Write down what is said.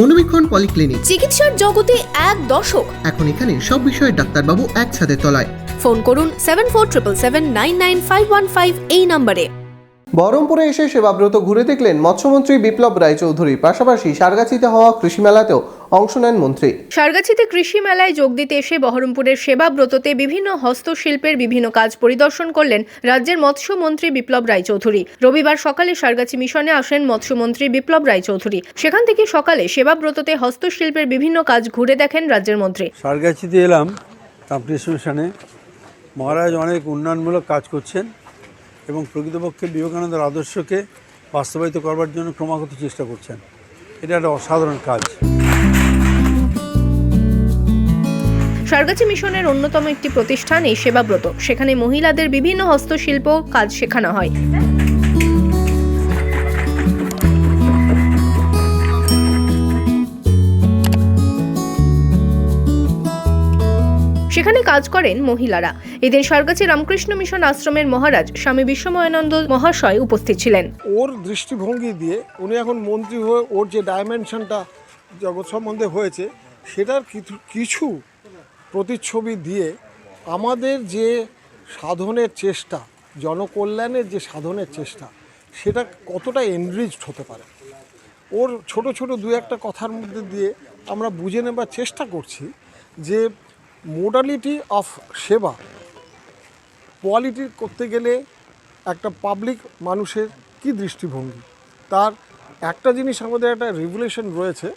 মনোবীক্ষণ polyclinic. চিকিৎসার জগতে এক দশক এখন এখানে সব বিষয়ে ডাক্তারবাবু একসাথে তলায়। ফোন করুন seven four triple seven nine nine five one five এই নম্বরে। বহরমপুরে এসে সেবাব্রত ঘুরে দেখলেন মৎস্যমন্ত্রী বিপ্লব রায়চৌধুরী। পাশাপাশি সারগাছিতে হওয়া কৃষি মেলাতেও অংশ নেন মন্ত্রী। সারগাছিতে কৃষি মেলায় যোগ দিতে এসে বহরমপুরের সেবাব্রততে বিভিন্ন হস্তশিল্পের বিভিন্ন কাজ পরিদর্শন করলেন রাজ্যের মৎস্যমন্ত্রী বিপ্লব রায়চৌধুরী। রবিবার সকালে সারগাছি মিশনে আসেন মৎস্যমন্ত্রী বিপ্লব রায়চৌধুরী। সেখান থেকে সকালে সেবাব্রততে হস্তশিল্পের বিভিন্ন কাজ ঘুরে দেখেন রাজ্যের মন্ত্রী। সারগাছিতে এলাম মিশনে। মহারাজ অনেক উন্নয়নমূলক কাজ করছেন এবং প্রকৃতপক্ষে বিবেকানন্দের আদর্শকে বাস্তবায়িত করবার জন্য ক্রমাগত চেষ্টা করছেন। এটা একটা অসাধারণ কাজ। সারগাছি মিশনের অন্যতম একটি প্রতিষ্ঠান এই সেবাব্রত। সেখানে মহিলাদের বিভিন্ন হস্তশিল্প কাজ শেখানো হয়। সেখানে কাজ করেন মহিলারা। এদিন সারগাছি রামকৃষ্ণ মিশন আশ্রমের মহারাজ স্বামী বিশ্বময়ানন্দ মহাশয় উপস্থিত ছিলেন। ওর দৃষ্টিভঙ্গি দিয়ে উনি এখন মন্ত্রী হয়ে ওর যে ডাইমেনশনটা জগৎ সম্বন্ধে হয়েছে, সেটার কিছু প্রতিচ্ছবি দিয়ে আমাদের যে সাধনের চেষ্টা, জনকল্যাণের যে সাধনের চেষ্টা, সেটা কতটা এনরিচড হতে পারে? ওর ছোট ছোট দু একটা কথার মধ্যে দিয়ে আমরা বুঝে নেবার চেষ্টা করছি যে মোডালিটি অফ সেবা কোয়ালিটি করতে গেলে একটা পাবলিক মানুষের কি দৃষ্টিভঙ্গি? তার একটা জিনিস আমাদের একটা রেগুলেশন রয়েছে।